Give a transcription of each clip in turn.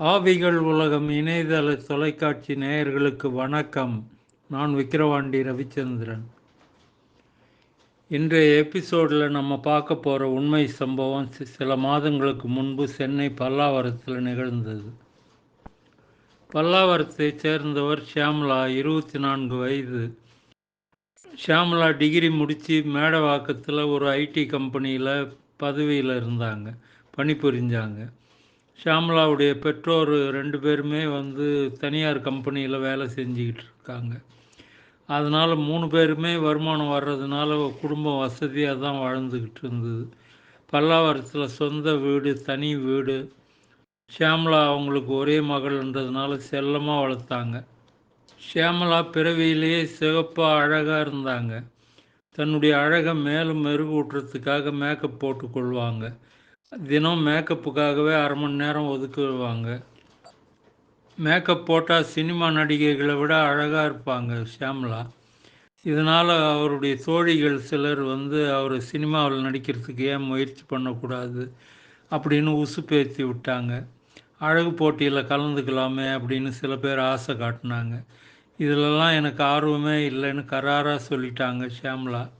ஆவிகள் உலகம் இணையதள தொலைக்காட்சி நேயர்களுக்கு வணக்கம். நான் விக்கிரவாண்டி ரவிச்சந்திரன். இன்றைய எபிசோடில் நம்ம பார்க்க போகிற உண்மை சம்பவம் சில மாதங்களுக்கு முன்பு சென்னை பல்லாவரத்தில் நிகழ்ந்தது. பல்லாவரத்தைச் சேர்ந்தவர் ஷியாமலா இருபத்தி நான்கு வயது. ஷியாமலா டிகிரி முடித்து மேடவாக்கத்தில் ஒரு ஐடி கம்பெனியில் பதவியில் இருந்தாங்க பணிபுரிஞ்சாங்க. ஷாம்லாவுடைய பெற்றோர் ரெண்டு பேருமே வந்து தனியார் கம்பெனியில் வேலை செஞ்சுக்கிட்டு இருக்காங்க. அதனால் மூணு பேருமே வருமானம் வர்றதுனால குடும்பம் வசதியாக தான் வாழ்ந்துக்கிட்டு இருந்தது. பல்லாவரத்தில் சொந்த வீடு தனி வீடு. ஷியாமலா அவங்களுக்கு ஒரே மகள்ன்றதுனால செல்லமாக வளர்த்தாங்க. ஷியாமலா பிறவியிலேயே சிவப்பாக அழகாக இருந்தாங்க. தன்னுடைய அழகை மேலும் மெருகூட்டுறதுக்காக மேக்கப் போட்டுக்கொள்வாங்க. தினம் மேக்கப்புக்காகவே அரை மணி நேரம் ஒதுக்குவாங்க மேக்கப் போட்டால் சினிமா நடிகைகளை விட அழகாக இருப்பாங்க ஷியாமலா. இதனால் அவருடைய தோழிகள் சிலர் வந்து அவர் சினிமாவில் நடிக்கிறதுக்கு ஏன் முயற்சி பண்ணக்கூடாது அப்படின்னு உசு பேத்தி விட்டாங்க. அழகு போட்டியில் கலந்துக்கலாமே அப்படின்னு சில பேர் ஆசை காட்டினாங்க. இதிலெல்லாம் எனக்கு ஆர்வமே இல்லைன்னு கராராக சொல்லிட்டாங்க ஷியாமலா.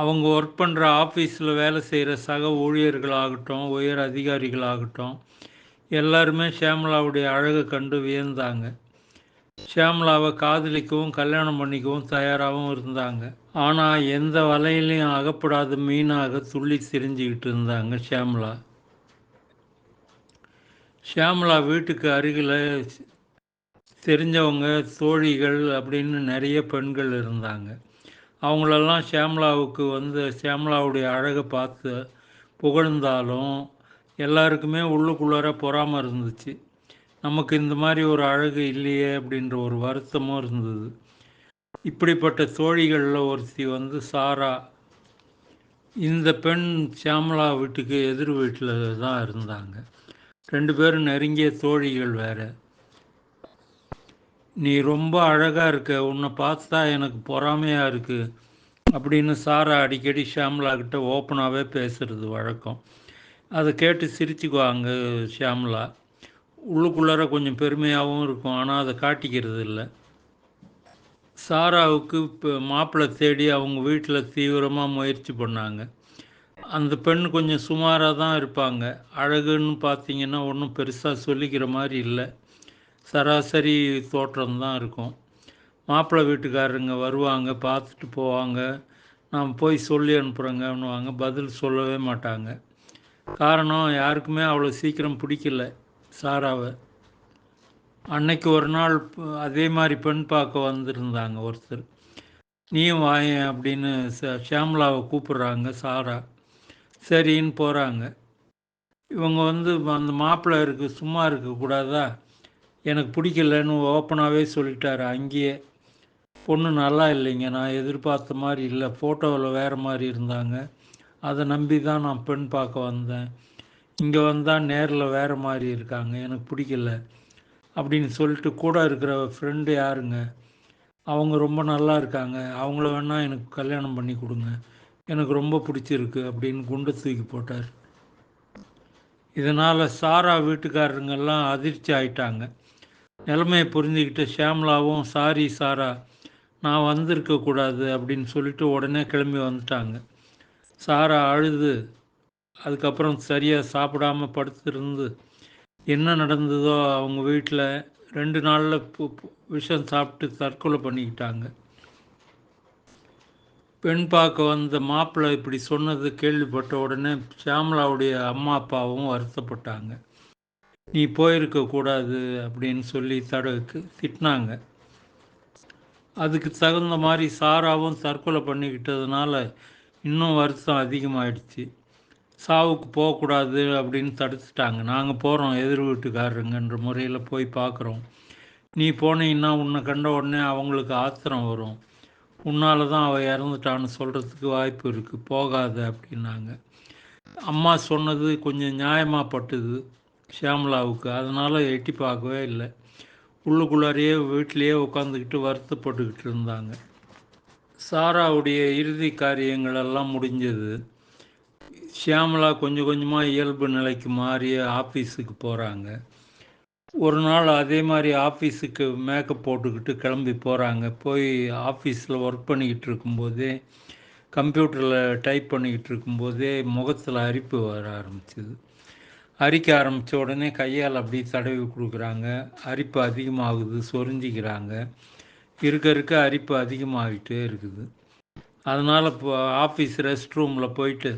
அவங்க ஒர்க் பண்ணுற ஆஃபீஸில் வேலை செய்கிற சக ஊழியர்களாகட்டும் உயர் அதிகாரிகளாகட்டும் எல்லாருமே ஷியாமலாவுடைய அழகை கண்டு வியந்தாங்க. ஷியாமலாவை காதலிக்கவும் கல்யாணம் பண்ணிக்கவும் தயாராகவும் இருந்தாங்க. ஆனால் எந்த வலையிலையும் அகப்படாத மீனாக துள்ளி தெரிஞ்சுக்கிட்டு இருந்தாங்க ஷியாமலா. ஷியாமலா வீட்டுக்கு அருகில் தெரிஞ்சவங்க தோழிகள் அப்படின்னு நிறைய பெண்கள் இருந்தாங்க. அவங்களெல்லாம் ஷியாம்லாவுக்கு வந்து ஷியாம்லாவுடைய அழகை பார்த்து புகழ்ந்தாலும் எல்லாருக்குமே உள்ளுக்குள்ளார பொறாமல் இருந்துச்சு. நமக்கு இந்த மாதிரி ஒரு அழகு இல்லையே அப்படின்ற ஒரு வருத்தமும் இருந்தது. இப்படிப்பட்ட தோழிகளில் ஒருத்தி வந்து சாரா. இந்த பெண் ஷியாமலா வீட்டுக்கு எதிர் வீட்டில் தான் இருந்தாங்க. ரெண்டு பேரும் நெருங்கிய தோழிகள் வேறு. நீ ரொம்ப அழகாக இருக்க உன்னை பார்த்தா எனக்கு பொறாமையாக இருக்குது அப்படின்னு சாரா அடிக்கடி ஷியாமலா கிட்ட ஓப்பனாகவே பேசுறது வழக்கம். அதை கேட்டு சிரிச்சுக்குவாங்க ஷியாமலா. உள்ளுக்குள்ளார கொஞ்சம் பெருமையாகவும் இருக்கும் ஆனால் அதை காட்டிக்கிறது இல்லை. சாராவுக்கு இப்போ மாப்பிள்ளை தேடி அவங்க வீட்டில் தீவிரமாக முயற்சி பண்ணாங்க. அந்த பெண் கொஞ்சம் சுமாராக தான் இருப்பாங்க. அழகுன்னு பார்த்தீங்கன்னா ஒன்றும் பெருசாக சொல்லிக்கிற மாதிரி இல்லை. சராசரி தோற்றம் தான் இருக்கும். மாப்பிள்ளை வீட்டுக்காரருங்க வருவாங்க பார்த்துட்டு போவாங்க. நாம் போய் சொல்லி அனுப்புகிறோங்கன்னுவாங்க பதில் சொல்லவே மாட்டாங்க. காரணம் யாருக்குமே அவ்வளோ சீக்கிரம் பிடிக்கல சாராவை. அன்னைக்கு ஒரு நாள் அதே மாதிரி பெண் பார்க்க வந்திருந்தாங்க ஒருத்தர். நீயும் வாயேன் அப்படின்னு ச- ஷியாமலாவை கூப்பிட்றாங்க சாரா. சரின்னு போகிறாங்க இவங்க வந்து அந்த மாப்பிள்ளை இருக்கு சும்மா இருக்கக்கூடாதா எனக்கு பிடிக்கலன்னு ஓப்பனாகவே சொல்லிட்டார். அங்கேயே பொண்ணு நல்லா இல்லைங்க. நான் எதிர்பார்த்த மாதிரி இல்லை. ஃபோட்டோவில் வேறு மாதிரி இருந்தாங்க. அதை நம்பி தான் நான் பெண் பார்க்க வந்தேன். இங்கே வந்தால் நேரில் வேறு மாதிரி இருக்காங்க. எனக்கு பிடிக்கல. அப்படின்னு சொல்லிட்டு கூட இருக்கிற ஃப்ரெண்டு யாருங்க? அவங்க ரொம்ப நல்லா இருக்காங்க. அவங்கள வேணால் எனக்கு கல்யாணம் பண்ணி கொடுங்க. எனக்கு ரொம்ப பிடிச்சிருக்கு அப்படின்னு குண்டை தூக்கி போட்டார். இதனால் சாரா வீட்டுக்காரருங்கெல்லாம் அதிர்ச்சி ஆயிட்டாங்க. நிலைமையை புரிஞ்சுக்கிட்டு ஷியாம்லாவும் சாரி சாரா நான் வந்திருக்கக்கூடாது அப்படின்னு சொல்லிட்டு உடனே கிளம்பி வந்துட்டாங்க. சாரா அழுது அதுக்கப்புறம் சரியாக சாப்பிடாம படுத்திருந்து என்ன நடந்ததோ அவங்க வீட்டில் ரெண்டு நாளில் விஷம் சாப்பிட்டு தற்கொலை பண்ணிக்கிட்டாங்க. பெண் பார்க்க வந்த மாப்பிள்ளை இப்படி சொன்னது கேள்விப்பட்ட உடனே ஷியாமலாவுடைய அம்மா அப்பாவும் வருத்தப்பட்டாங்க. நீ போயிருக்க கூடாது அப்படின்னு சொல்லி தடவுக்கு திட்டினாங்க. அதுக்கு தகுந்த மாதிரி சாராவும் தற்கொலை பண்ணிக்கிட்டதுனால இன்னும் வருத்தம் அதிகமாயிடுச்சு. சாவுக்கு போகக்கூடாது அப்படின்னு தடுத்துட்டாங்க. நாங்கள் போகிறோம் எதிர் வீட்டுக்காரருங்கன்ற முறையில் போய் பார்க்குறோம் நீ போனீங்கன்னா உன்னை கண்ட உடனே அவங்களுக்கு ஆத்திரம் வரும். உன்னால தான் அவள் இறந்துட்டான்னு சொல்கிறதுக்கு வாய்ப்பு இருக்குது போகாத அப்படின்னாங்க. அம்மா சொன்னது கொஞ்சம் நியாயமாக பட்டுது. ஷியாமலாவுக்கு. அதனால் எட்டி பார்க்கவே இல்லை. உள்ளுக்குள்ளாரையே வீட்டிலேயே உட்காந்துக்கிட்டு வருத்தப்பட்டுக்கிட்டு இருந்தாங்க. சாராவுடைய இறுதி காரியங்களெல்லாம் முடிஞ்சது. ஷியாமலா கொஞ்சம் கொஞ்சமாக இயல்பு நிலைக்கு மாறி ஆஃபீஸுக்கு போகிறாங்க ஒரு நாள் அதே மாதிரி ஆஃபீஸுக்கு மேக்கப் போட்டுக்கிட்டு கிளம்பி போகிறாங்க போய் ஆஃபீஸில் ஒர்க் பண்ணிக்கிட்டு இருக்கும்போதே கம்ப்யூட்டரில் டைப் பண்ணிக்கிட்டு இருக்கும்போதே முகத்தில் அரிப்பு வர ஆரம்பிச்சிது. அரிக்க ஆரம்பித்த உடனே கையால் அப்படி தடவி கொடுக்குறாங்க. அரிப்பு அதிகமாகுது சொரிஞ்சிக்கிறாங்க. இருக்க இருக்க அரிப்பு அதிகமாகிட்டே இருக்குது. அதனால் இப்போ ஆஃபீஸ் ரெஸ்ட் ரூமில் போயிட்டு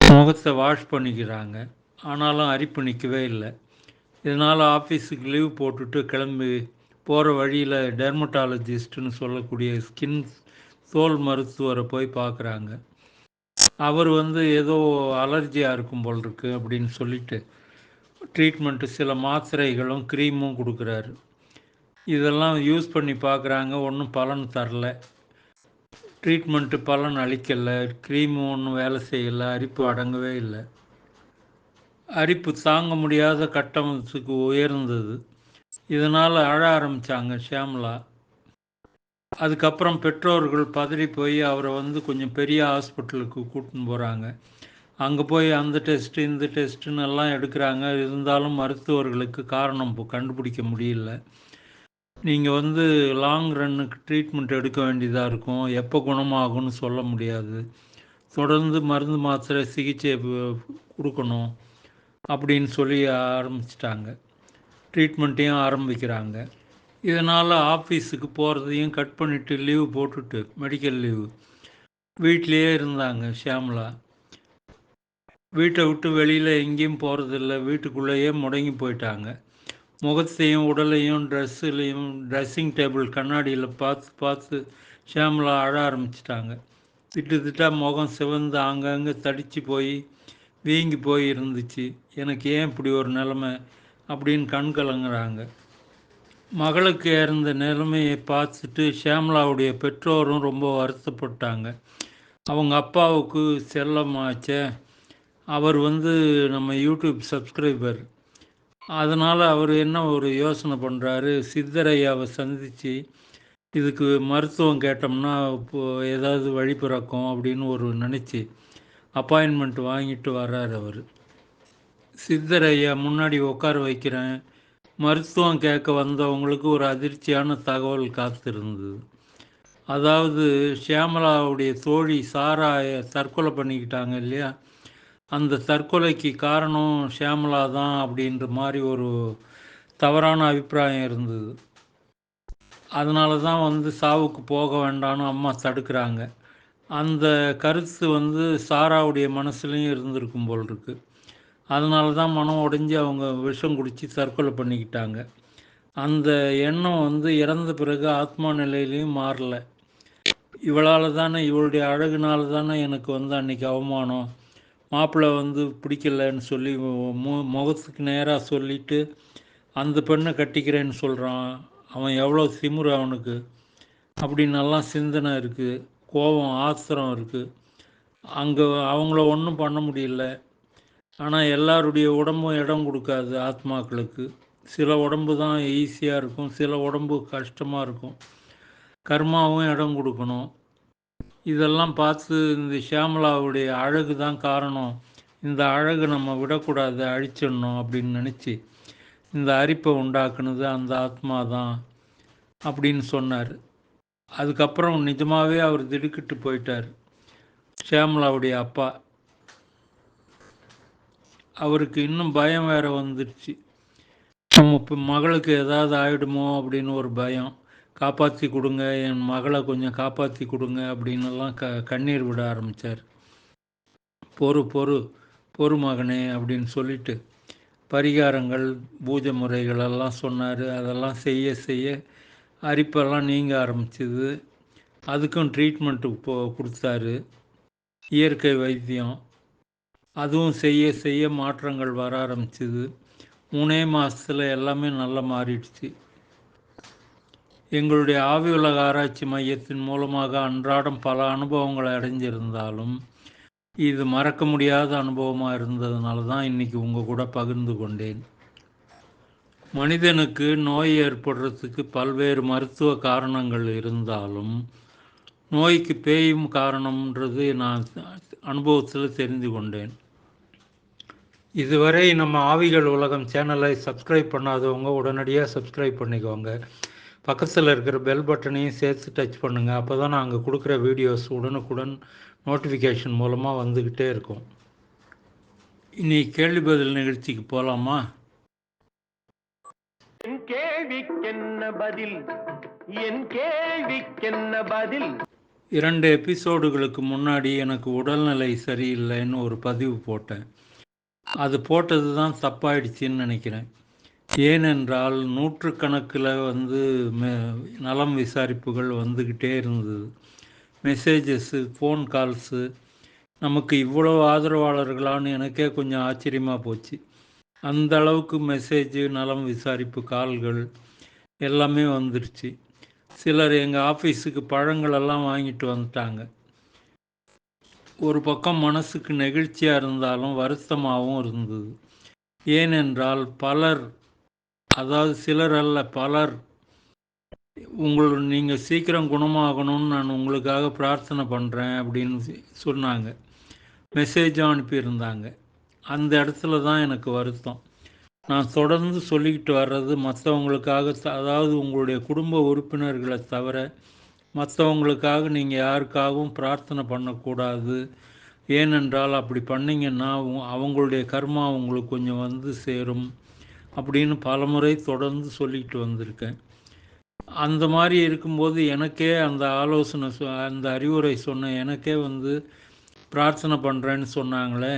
முகத்தை வாஷ் பண்ணிக்கிறாங்க. ஆனாலும் அரிப்பு நிற்கவே இல்லை. இதனால் ஆஃபீஸுக்கு லீவ் போட்டுட்டு கிளம்பி போகிற வழியில் டெர்மட்டாலஜிஸ்ட்டுன்னு சொல்லக்கூடிய ஸ்கின் தோல் மருத்துவரை போய் பார்க்குறாங்க. அவர் வந்து ஏதோ அலர்ஜியாக இருக்கும் போல் இருக்குது அப்படின்னு சொல்லிட்டு ட்ரீட்மெண்ட்டு சில மாத்திரைகளும் க்ரீமும் கொடுக்குறாரு. இதெல்லாம் யூஸ் பண்ணி பார்க்குறாங்க. ஒன்றும் பலன் தரல. ட்ரீட்மெண்ட்டு பலன் அளிக்கலை. க்ரீமும் ஒன்றும் வேலை செய்யலை. அரிப்பு அடங்கவே இல்லை. அரிப்பு தாங்க முடியாத கட்டமத்துக்கு உயர்ந்தது. இதனால் அழ ஆரம்பித்தாங்க ஷியாமலா. அதுக்கப்புறம் பெற்றோர்கள் பதறி போய் அவரை வந்து கொஞ்சம் பெரிய ஹாஸ்பிட்டலுக்கு கூட்டின்னு போகிறாங்க அங்கே போய் அந்த டெஸ்ட்டு இந்த டெஸ்ட்டுன்னு எல்லாம் எடுக்கிறாங்க. இருந்தாலும் மருத்துவர்களுக்கு காரணம் இப்போ கண்டுபிடிக்க முடியல. நீங்கள் வந்து லாங் ரன்னுக்கு ட்ரீட்மெண்ட் எடுக்க வேண்டியதாக இருக்கும். எப்போ குணமாகும்னு சொல்ல முடியாது. தொடர்ந்து மருந்து மாத்திரை சிகிச்சை கொடுக்கணும் அப்படின்னு சொல்லி ஆரம்பிச்சிட்டாங்க. ட்ரீட்மெண்ட்டையும் ஆரம்பிக்கிறாங்க. இதனால் ஆஃபீஸுக்கு போகிறதையும் கட் பண்ணிவிட்டு லீவு போட்டுட்டு மெடிக்கல் லீவு வீட்லேயே இருந்தாங்க ஷியாமலா. வீட்டை விட்டு வெளியில் எங்கேயும் போகிறதில்ல வீட்டுக்குள்ளேயே முடங்கி போயிட்டாங்க. முகத்தையும் உடலையும் ட்ரெஸ்ஸுலையும் ட்ரெஸ்ஸிங் டேபிள் கண்ணாடியில் பார்த்து பார்த்து ஷியாமலா அழ ஆரம்பிச்சிட்டாங்க. திட்டு திட்டாக முகம் சிவந்து அங்கங்கே தடித்து போய் வீங்கி போய் இருந்துச்சு. எனக்கு ஏன் இப்படி ஒரு நிலமை அப்படின்னு கண் கலங்குறாங்க. மகளுக்கு இருந்த நிலைமையை பார்த்துட்டு ஷியாமலாவுடைய பெற்றோரும் ரொம்ப வருத்தப்பட்டாங்க. அவங்க அப்பாவுக்கு செல்லமாச்சே. அவர் வந்து நம்ம யூடியூப் சப்ஸ்கிரைபர். அதனால் அவர் என்ன ஒரு யோசனை பண்ணுறாரு சித்தரையாவை சந்தித்து இதுக்கு மருத்துவம் கேட்டோம்னா இப்போது ஏதாவது வழி பிறக்கும் அப்படின்னு ஒரு நினச்சி அப்பாயின்மெண்ட் வாங்கிட்டு வர்றார் அவர். சித்தரையா முன்னாடி உட்கார வைக்கிறேன். மருத்துவம் கேட்க வந்தவங்களுக்கு ஒரு அதிர்ச்சியான தகவல் காத்திருந்தது. அதாவது ஷியாமலாவுடைய தோழி சாரா தற்கொலை பண்ணிக்கிட்டாங்க இல்லையா? அந்த தற்கொலைக்கு காரணம் ஷியாமலா தான் அப்படின்ற மாதிரி ஒரு தவறான அபிப்பிராயம் இருந்தது. அதனால தான் வந்து சாவுக்கு போக வேண்டாம்னு அம்மா தடுக்கிறாங்க. அந்த கருத்து வந்து சாராவுடைய மனசுலையும் இருந்திருக்கும் போல் இருக்குது அதனால தான் மனம் உடைஞ்சி அவங்க விஷம் குடித்து தற்கொலை பண்ணிக்கிட்டாங்க. அந்த எண்ணம் வந்து இறந்த பிறகு ஆத்மா நிலையிலையும் மாறல. இவளால் தானே இவளுடைய அழகுனால தானே எனக்கு வந்து அன்றைக்கி அவமானம். மாப்பிள்ளை வந்து பிடிக்கலன்னு சொல்லி மு முகத்துக்கு நேராக சொல்லிவிட்டு அந்த பெண்ணை கட்டிக்கிறேன்னு சொல்கிறான் அவன் எவ்வளோ திமுரு அவனுக்கு. அப்படின்னெல்லாம் சிந்தனை இருக்குது கோபம் ஆத்திரம் இருக்குது அங்கே அவங்கள ஒன்றும் பண்ண முடியல. ஆனால் எல்லாருடைய உடம்பும் இடம் கொடுக்காது ஆத்மாக்களுக்கு. சில உடம்பு தான் ஈஸியாக இருக்கும் சில உடம்பு கஷ்டமாக இருக்கும். கர்மாவும் இடம் கொடுக்கணும். இதெல்லாம் பார்த்து இந்த ஷியாமலாவுடைய அழகு தான் காரணம். இந்த அழகு நம்ம விடக்கூடாது அழிச்சிடணும் அப்படின்னு நினச்சி இந்த அரிப்பை உண்டாக்குனது அந்த ஆத்மா தான் அப்படின்னு சொன்னார். அதுக்கப்புறம் நிஜமாகவே அவர் திடுக்கிட்டு போயிட்டார். ஷியாமலாவுடைய அப்பா. அவருக்கு இன்னும் பயம் வேற வந்துடுச்சு நம்ம இப்போ மகளுக்கு ஏதாவது ஆகிடுமோ அப்படின்னு ஒரு பயம். காப்பாற்றி கொடுங்க என் மகளை கொஞ்சம் காப்பாற்றி கொடுங்க அப்படின்னுலாம் க கண்ணீர் விட ஆரம்பித்தார் பொறு பொறு பொறு மகனே அப்படின்னு சொல்லிட்டு பரிகாரங்கள் பூஜை முறைகள் எல்லாம் சொன்னார். அதெல்லாம் செய்ய செய்ய அரிப்பெல்லாம் நீங்க ஆரம்பிச்சிது. அதுக்கும் ட்ரீட்மெண்ட்டு போ கொடுத்தாரு. இயற்கை வைத்தியம். அதுவும் செய்ய செய்ய மாற்றங்கள் வர ஆரம்பிச்சிது. மூணே மாதத்தில் எல்லாமே நல்லா மாறிடுச்சு. எங்களுடைய ஆவி உலக ஆராய்ச்சி மையத்தின் மூலமாக அன்றாடம் பல அனுபவங்களை அடைஞ்சிருந்தாலும் இது மறக்க முடியாத அனுபவமாக இருந்ததுனால தான் இன்றைக்கி உங்கள் கூட பகிர்ந்து கொண்டேன். மனிதனுக்கு நோய் ஏற்படுறதுக்கு பல்வேறு மருத்துவ காரணங்கள் இருந்தாலும் நோய்க்கு பேயும் காரணம்ன்றது நான் அனுபவத்தில் தெரிந்து கொண்டேன். இதுவரை நம்ம ஆவிகள் உலகம் சேனலை சப்ஸ்கிரைப் பண்ணாதவங்க உடனடியாக சப்ஸ்கிரைப் பண்ணிக்கோங்க. பக்கத்தில் இருக்கிற பெல் பட்டனையும் சேர்த்து டச் பண்ணுங்கள் அப்போ தான் நாங்கள் கொடுக்குற வீடியோஸ் உடனுக்குடன் நோட்டிஃபிகேஷன் மூலமாக வந்துக்கிட்டே இருக்கும். இனி கேள்வி பதில் நிகழ்ச்சிக்கு போகலாமா என் கேள்விக்கென்ன பதில்? என் கேள்விக்கென்ன பதில்? இரண்டு எபிசோடுகளுக்கு முன்னாடி எனக்கு உடல்நிலை சரியில்லைன்னு ஒரு பதிவு போட்டேன். அது போட்டது தான் தப்பாயிடுச்சின்னு நினைக்கிறேன். ஏனென்றால் நூற்றுக்கணக்கில் வந்து மெ நலம் விசாரிப்புகள் வந்துக்கிட்டே இருந்தது. மெசேஜஸ்ஸு ஃபோன் கால்ஸு நமக்கு இவ்வளோ ஆதரவாளர்களான்னு எனக்கே கொஞ்சம் ஆச்சரியமாக போச்சு. அந்த அளவுக்கு மெசேஜ் நலம் விசாரிப்பு கால்கள் எல்லாமே வந்துருச்சு. சிலர் எங்கள் ஆஃபீஸுக்கு பழங்களெல்லாம் வாங்கிட்டு வந்துட்டாங்க. ஒரு பக்கம் மனசுக்கு நெகிழ்ச்சியாக இருந்தாலும் வருத்தமாகவும் இருந்தது. ஏனென்றால் பலர் அதாவது சிலர் அல்ல பலர் உங்கள் நீங்கள் சீக்கிரம் குணமாகணும்னு நான் உங்களுக்காக பிரார்த்தனை பண்ணுறேன் அப்படின்னு சொன்னாங்க. மெசேஜும் அனுப்பியிருந்தாங்க. அந்த இடத்துல தான் எனக்கு வருத்தம். நான் தொடர்ந்து சொல்லிக்கிட்டு வர்றது மற்றவங்களுக்காக அதாவது உங்களுடைய குடும்ப உறுப்பினர்களை தவிர மற்றவங்களுக்காக நீங்கள் யாருக்காகவும் பிரார்த்தனை பண்ணக்கூடாது. ஏனென்றால் அப்படி பண்ணிங்கன்னா அவங்களுடைய கர்மா அவங்களுக்கு கொஞ்சம் வந்து சேரும் அப்படின்னு பலமுறை தொடர்ந்து சொல்லிக்கிட்டு வந்திருக்கேன். அந்த மாதிரி இருக்கும்போது எனக்கே அந்த ஆலோசனை சொ அந்த அறிவுரை சொன்ன எனக்கே வந்து பிரார்த்தனை பண்ணுறேன்னு சொன்னாங்களே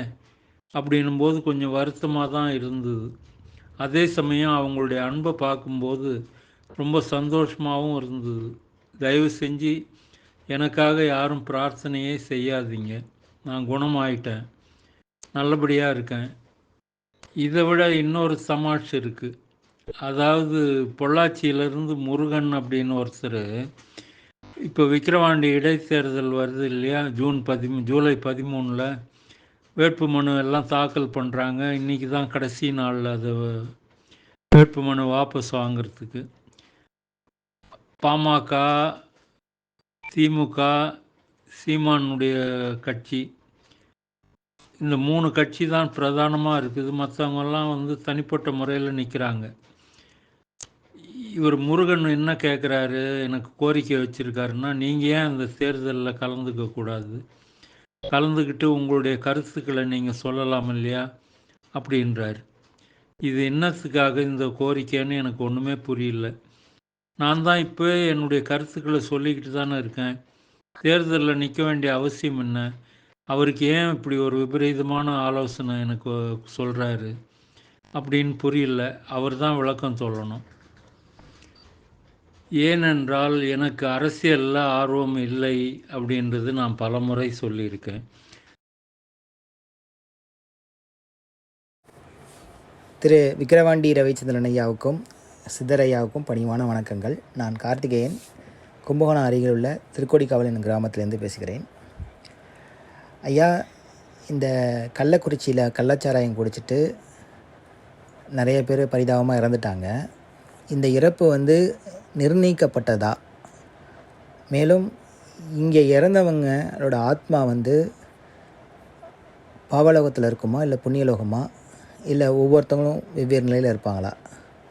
அப்படின்னும்போது கொஞ்சம் வருத்தமாக தான் இருந்தது. அதே சமயம் அவங்களுடைய அன்பை பார்க்கும்போது ரொம்ப சந்தோஷமாகவும் இருந்தது. தயவு செஞ்சு எனக்காக யாரும் பிரார்த்தனையே செய்யாதீங்க. நான் குணமாயிட்டேன். நல்லபடியாக இருக்கேன். இதை விட இன்னொரு சமாட்சி இருக்குது அதாவது பொள்ளாச்சியிலேருந்து முருகன் அப்படின்னு ஒருத்தர் இப்போ விக்கிரவாண்டி இடைத்தேர்தல் வருது இல்லையா? ஜூன் பதிமூ ஜூலை பதிமூணில் வேட்பு மனு எல்லாம் தாக்கல் பண்ணுறாங்க இன்றைக்கி தான் கடைசி நாளில் அது வேட்புமனு வாபஸ் வாங்கிறதுக்கு. பாமக திமுக சீமானுடைய கட்சி. இந்த மூணு கட்சி தான் பிரதானமாக இருக்குது. மற்றவங்கெல்லாம் வந்து தனிப்பட்ட முறையில் நிற்கிறாங்க இவர் முருகன் என்ன கேட்குறாரு எனக்கு கோரிக்கை வச்சுருக்காருன்னா நீங்கள் ஏன் அந்த தேர்தலில் கலந்துக்க கூடாது? கலந்துக்கிட்டு உங்களுடைய கருத்துக்களை நீங்கள் சொல்லலாம் இல்லையா? அப்படின்றார். இது என்னத்துக்காக இந்த கோரிக்கைன்னு எனக்கு ஒன்றுமே புரியல. நான் தான் இப்போ என்னுடைய கருத்துக்களை சொல்லிக்கிட்டு தானே இருக்கேன். தேர்தலில் நிற்க வேண்டிய அவசியம் என்ன? அவருக்கு ஏன் இப்படி ஒரு விபரீதமான ஆலோசனை எனக்கு சொல்கிறாரு அப்படின்னு புரியல. அவர் தான் விளக்கம் சொல்லணும். ஏனென்றால் எனக்கு அரசியலில் ஆர்வம் இல்லை அப்படின்றது நான் பலமுறை சொல்லியிருக்கேன். திரு விக்கிரவாண்டி ரவிச்சந்திரன் ஐயாவுக்கும் சித்தரையாவுக்கும் பணிவான வணக்கங்கள். நான் கார்த்திகேயன். கும்பகோணம் அருகில் உள்ள திருக்கோடிக்காவல் என் கிராமத்திலேருந்து பேசுகிறேன். ஐயா இந்த கள்ளக்குறிச்சியில் கள்ளச்சாராயம் குடிச்சிட்டு நிறைய பேர் பரிதாபமாக இறந்துட்டாங்க. இந்த இறப்பு வந்து நிர்ணயிக்கப்பட்டதா? மேலும் இங்கே இறந்தவங்களோட ஆத்மா வந்து பாவலோகத்தில் இருக்குமா? இல்லை புண்ணியலோகமா? இல்லை ஒவ்வொருத்தவங்களும் வெவ்வேறு நிலையில் இருப்பாங்களா?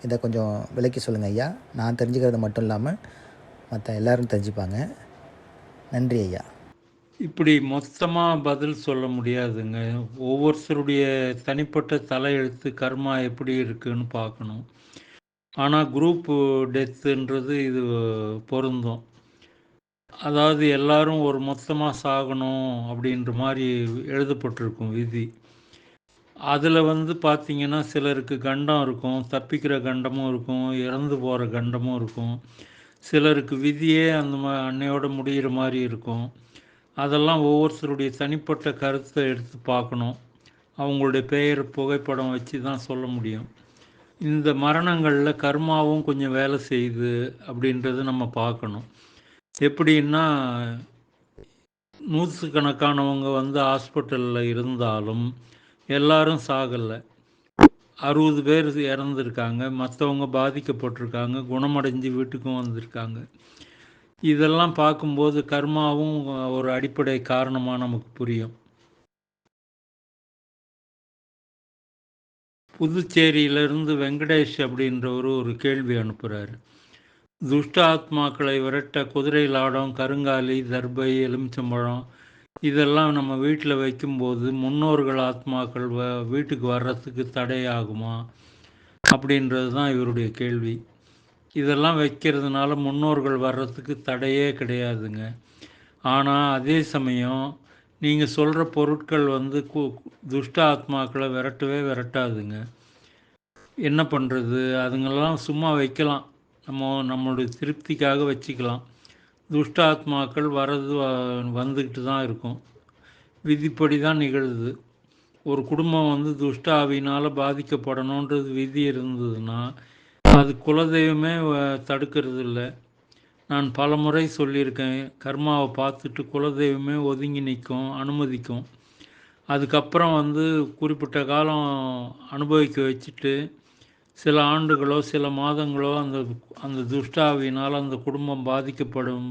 இதை கொஞ்சம் விளக்கி சொல்லுங்கள் ஐயா. நான் தெரிஞ்சுக்கிறது மட்டும் இல்லாமல் மற்ற எல்லோரும் தெரிஞ்சுப்பாங்க. நன்றி ஐயா. இப்படி மொத்தமாக பதில் சொல்ல முடியாதுங்க. ஒவ்வொருத்தருடைய தனிப்பட்ட தலையெழுத்து கர்மா எப்படி இருக்குன்னு பார்க்கணும். ஆனால் குரூப்பு டெத்துன்றது இது பொருந்தும். அதாவது எல்லாரும் ஒரு மொத்தமாக சாகணும் அப்படின்ற மாதிரி எழுதப்பட்டிருக்கும் விதி. அதில் வந்து பார்த்திங்கன்னா சிலருக்கு கண்டம் இருக்கும் தப்பிக்கிற கண்டமும் இருக்கும் இறந்து போகிற கண்டமும் இருக்கும். சிலருக்கு விதியே அந்த மா அன்னையோட முடிகிற மாதிரி இருக்கும். அதெல்லாம் ஒவ்வொருத்தருடைய தனிப்பட்ட கருத்தை எடுத்து பார்க்கணும். அவங்களுடைய பெயர் புகைப்படம் வச்சு தான் சொல்ல முடியும். இந்த மரணங்களில் கர்மாவும் கொஞ்சம் வேலை செய்யுது அப்படின்றது நம்ம பார்க்கணும். எப்படின்னா நூற்றுக்கணக்கானவங்க வந்து ஹாஸ்பிட்டலில் இருந்தாலும் எல்லாரும் சாகலை. அறுபது பேர் இறந்துருக்காங்க. மற்றவங்க பாதிக்கப்பட்டிருக்காங்க. குணமடைஞ்சு வீட்டுக்கும் வந்திருக்காங்க. இதெல்லாம் பார்க்கும்போது கர்மாவும் ஒரு அடிப்படை காரணமாக நமக்கு புரியும். புதுச்சேரியிலிருந்து வெங்கடேஷ் அப்படின்றவர் ஒரு கேள்வி அனுப்புகிறாரு துஷ்ட ஆத்மாக்களை விரட்ட குதிரை லாடம் கருங்காலி தர்பை எலுமிச்சம்பழம் இதெல்லாம் நம்ம வீட்டில் வைக்கும்போது முன்னோர்கள் ஆத்மாக்கள் வ வீட்டுக்கு வர்றதுக்கு தடையாகுமா அப்படின்றது தான் இவருடைய கேள்வி. இதெல்லாம் வைக்கிறதுனால முன்னோர்கள் வர்றதுக்கு தடையே கிடையாதுங்க. ஆனால் அதே சமயம் நீங்கள் சொல்கிற பொருட்கள் வந்து கு துஷ்ட ஆத்மாக்களை விரட்டவே விரட்டாதுங்க. என்ன பண்ணுறது அதுங்கெல்லாம் சும்மா வைக்கலாம். நம்ம நம்மளுடைய திருப்திக்காக வச்சுக்கலாம். துஷ்டாத்மாக்கள் வரது வர்றது வ- வந்துக்கிட்டு தான் இருக்கும். விதிப்படி தான் நிகழுது. ஒரு குடும்பம் வந்து துஷ்டாவினால் பாதிக்கப்படணுன்றது விதி இருந்ததுன்னா அது குலதெய்வமே வ- தடுக்கிறது இல்லை நான் பல முறை சொல்லியிருக்கேன் கர்மாவை பார்த்துட்டு குலதெய்வமே ஒதுங்கி நிற்கும் அனுமதிக்கும். அதுக்கப்புறம் வந்து குறிப்பிட்ட காலம் அனுபவிக்க வச்சுட்டு சில ஆண்டுகளோ சில மாதங்களோ அந்த அந்த துஷ்டாவினால் அந்த குடும்பம் பாதிக்கப்படும்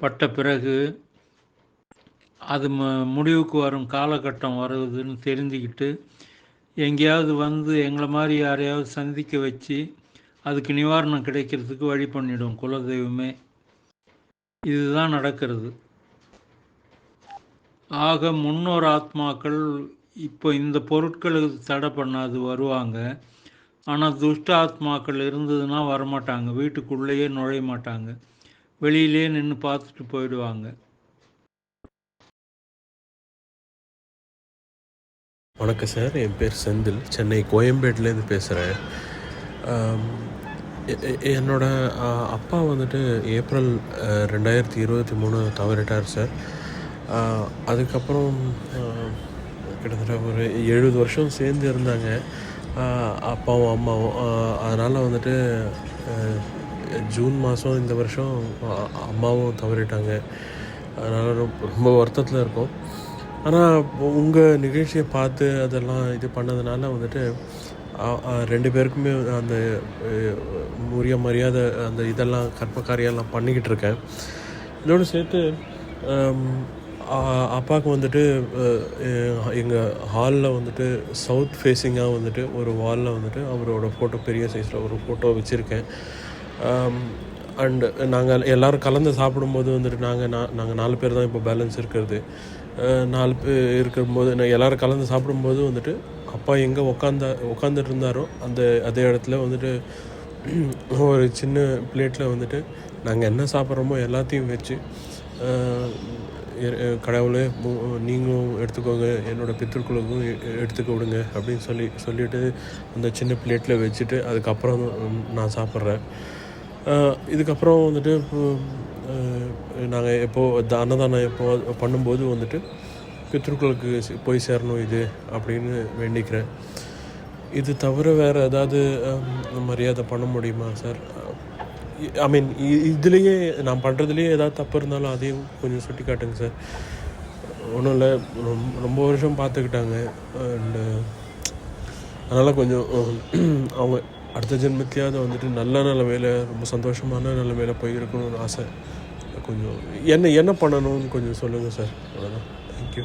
பட்ட பிறகு அது ம முடிவுக்கு வரும் காலகட்டம் வருதுன்னு தெரிஞ்சுக்கிட்டு எங்கேயாவது வந்து எங்களை மாதிரி யாரையாவது சந்திக்க வச்சு அதுக்கு நிவாரணம் கிடைக்கிறதுக்கு வழி பண்ணிடும் குலதெய்வமே. இதுதான் நடக்கிறது. ஆக முன்னோர் ஆத்மாக்கள் இப்போ இந்த பொருட்களுக்கு தடை பண்ணாது வருவாங்க. ஆனால் துஷ்ட ஆத்மாக்கள் இருந்ததுன்னா வரமாட்டாங்க. வீட்டுக்குள்ளேயே நுழைய மாட்டாங்க. வெளியிலே நின்று பார்த்துட்டு போயிடுவாங்க. வணக்கம் சார். என் பேர் செந்தில். சென்னை கோயம்பேட்டிலேருந்து பேசுகிறேன் என்னோட அப்பா வந்துட்டு ஏப்ரல் ரெண்டாயிரத்தி இருபத்தி மூணு தவறிட்டார் சார். அதுக்கப்புறம் கிட்டத்தட்ட ஒரு எழுபது வருஷம் சேர்ந்து இருந்தாங்க. அப்பாவும் அம்மாவும் அதனால் வந்துட்டு ஜூன் மாதம் இந்த வருஷம் அம்மாவும் தவறிட்டாங்க. அதனால் ரொம்ப ரொம்ப வருத்தத்தில் இருக்கும். ஆனால் உங்கள் நிகழ்ச்சியை பார்த்து அதெல்லாம் இது பண்ணதுனால வந்துட்டு ரெண்டு பேருக்குமே அந்த உரிய மரியாதை அந்த இதெல்லாம் கற்பக்காரியெல்லாம் பண்ணிக்கிட்டு இருக்கேன். இதோடு சேர்த்து அப்பாவுக்கு வந்துட்டு எங்கள் ஹாலில் வந்துட்டு சவுத் ஃபேஸிங்காக வந்துட்டு ஒரு வாலில் வந்துட்டு அவரோட ஃபோட்டோ பெரிய சைஸில் ஒரு ஃபோட்டோ வச்சுருக்கேன். அண்டு நாங்கள் எல்லோரும் கலந்து சாப்பிடும்போது வந்துட்டு நாங்கள் நான் நாங்கள் நாலு பேர் தான் இப்போ பேலன்ஸ் இருக்கிறது. நாலு பேர் இருக்கும்போது நான் எல்லோரும் கலந்து சாப்பிடும்போது வந்துட்டு அப்பா எங்கே உக்காந்த உட்காந்துட்டு இருந்தாரோ அந்த அதே இடத்துல வந்துட்டு ஒரு சின்ன பிளேட்டில் வந்துட்டு நாங்கள் என்ன சாப்பிட்றோமோ எல்லாத்தையும் வச்சு கடவுளே நீங்களும் எடுத்துக்கோங்க என்னோட பித்திருக்களுக்கும் எடுத்துக்க விடுங்க அப்படின்னு சொல்லி சொல்லிவிட்டு அந்த சின்ன பிளேட்டில் வச்சுட்டு அதுக்கப்புறம் நான் சாப்பிட்றேன். இதுக்கப்புறம் வந்துட்டு நாங்கள் எப்போது த- அன்னதானம் எப்போ பண்ணும்போது வந்துட்டு பித்ருக்களுக்கு போய் சேரணும் இது அப்படின்னு வேண்டிக்கிறேன். இது தவிர வேறு ஏதாவது மரியாதை பண்ண முடியுமா சார்? ஐ மீன் இதுலேயே நான் பண்ணுறதுலேயே ஏதாவது தப்பு இருந்தாலும் அதையும் கொஞ்சம் சுட்டி காட்டுங்க சார் ஒன்றும் இல்லை ரொம்ப ரொம்ப வருஷம் பார்த்துக்கிட்டாங்க அண்டு அதனால் கொஞ்சம் அவங்க அடுத்த ஜென்மத்தையாவது வந்துட்டு நல்ல நிலமையில் ரொம்ப சந்தோஷமான நிலமையில் போய் இருக்கணும்னு ஆசை. கொஞ்சம் என்ன என்ன பண்ணணும்னு கொஞ்சம் சொல்லுங்கள் சார் அவ்வளோதான் தேங்க்யூ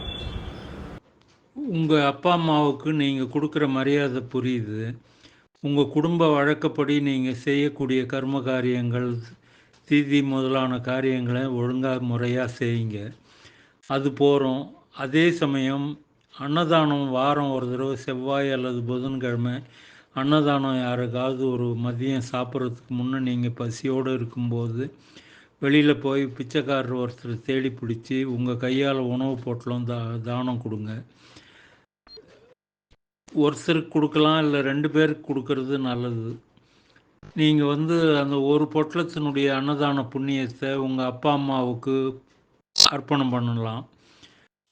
உங்கள் அப்பா அம்மாவுக்கு நீங்கள் கொடுக்குற மரியாதை புரியுது. உங்கள் குடும்ப வழக்கப்படி நீங்கள் செய்யக்கூடிய கர்ம காரியங்கள் தீதி முதலான காரியங்களை ஒழுங்காக முறையாக செய்யுங்க. அது போகிறோம் அதே சமயம் அன்னதானம் வாரம் ஒரு தடவை செவ்வாய் அல்லது புதன்கிழமை அன்னதானம் யாருக்காவது ஒரு மதியம் சாப்பிட்றதுக்கு முன்னே நீங்கள் பசியோடு இருக்கும்போது வெளியில் போய் பிச்சைக்காரர் ஒருத்தர் தேடி பிடிச்சி உங்கள் கையால் உணவு பொட்டலம் தா தானம் கொடுங்க. ஒருத்தருக்கு கொடுக்கலாம் இல்லை ரெண்டு பேருக்கு கொடுக்கறது நல்லது. நீங்கள் வந்து அந்த ஒரு பொட்டலத்தினுடைய அன்னதான புண்ணியத்தை உங்கள் அப்பா அம்மாவுக்கு அர்ப்பணம் பண்ணலாம்.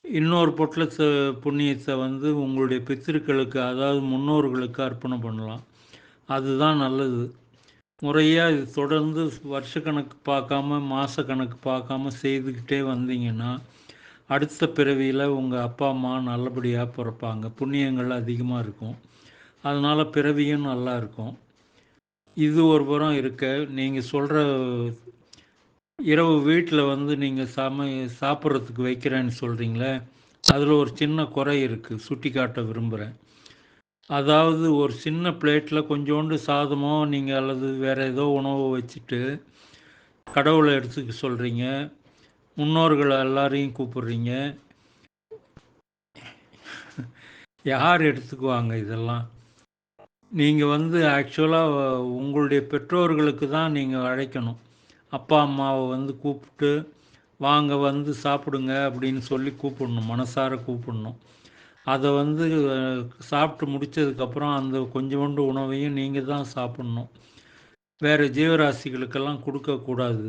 இன்னொரு பொட்டலத்தை புண்ணியத்தை வந்து உங்களுடைய பித்திருக்களுக்கு அதாவது முன்னோர்களுக்கு அர்ப்பணம் பண்ணலாம். அதுதான் நல்லது. முறையாக இது தொடர்ந்து வருஷக்கணக்கு பார்க்காம மாதக்கணக்கு பார்க்காம செய்துக்கிட்டே வந்தீங்கன்னா அடுத்த பிறவியில் உங்கள் அப்பா அம்மா நல்லபடியாக பிறப்பாங்க. புண்ணியங்கள் அதிகமாக இருக்கும். அதனால் பிறவியும் நல்லா இருக்கும். இது ஒரு புறம் இருக்க. நீங்கள் சொல்கிற இரவு வீட்டில் வந்து நீங்கள் சமை சாப்பிட்றதுக்கு வைக்கிறேன்னு சொல்கிறீங்களே அதில் ஒரு சின்ன குறை இருக்குது சுட்டி காட்ட விரும்புகிறேன் அதாவது ஒரு சின்ன பிளேட்டில் கொஞ்சோண்டு சாதமோ நீங்கள் அல்லது வேறு ஏதோ உணவு வச்சுட்டு கடவுளை எடுத்துக்க சொல்கிறீங்க முன்னோர்களை எல்லாரையும் கூப்பிடுறீங்க. யார் எடுத்துக்குவாங்க இதெல்லாம்? நீங்கள் வந்து ஆக்சுவலாக உங்களுடைய பெற்றோர்களுக்கு தான் நீங்கள் அழைக்கணும். அப்பா அம்மாவை வந்து கூப்பிட்டு வாங்க வந்து சாப்பிடுங்க அப்படின்னு சொல்லி கூப்பிடணும். மனசார கூப்பிடணும். அதை வந்து சாப்பிட்டு முடித்ததுக்கப்புறம் அந்த கொஞ்சோண்டு உணவையும் நீங்கள் தான் சாப்பிட்ணும். வேறு ஜீவராசிகளுக்கெல்லாம் கொடுக்கக்கூடாது.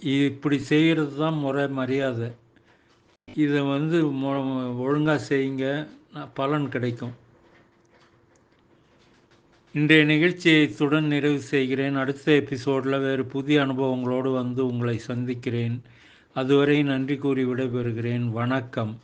இப்படி செய்கிறது தான் முறை மரியாதை. இதை வந்து ஒழுங்காக செய்யுங்க. பலன் கிடைக்கும். இன்றைய நிகழ்ச்சியை இத்துடன் நிறைவு செய்கிறேன். அடுத்த எபிசோடில் வேறு புதிய அனுபவங்களோடு வந்து உங்களை சந்திக்கிறேன். அதுவரை நன்றி கூறி விடைபெறுகிறேன். வணக்கம்.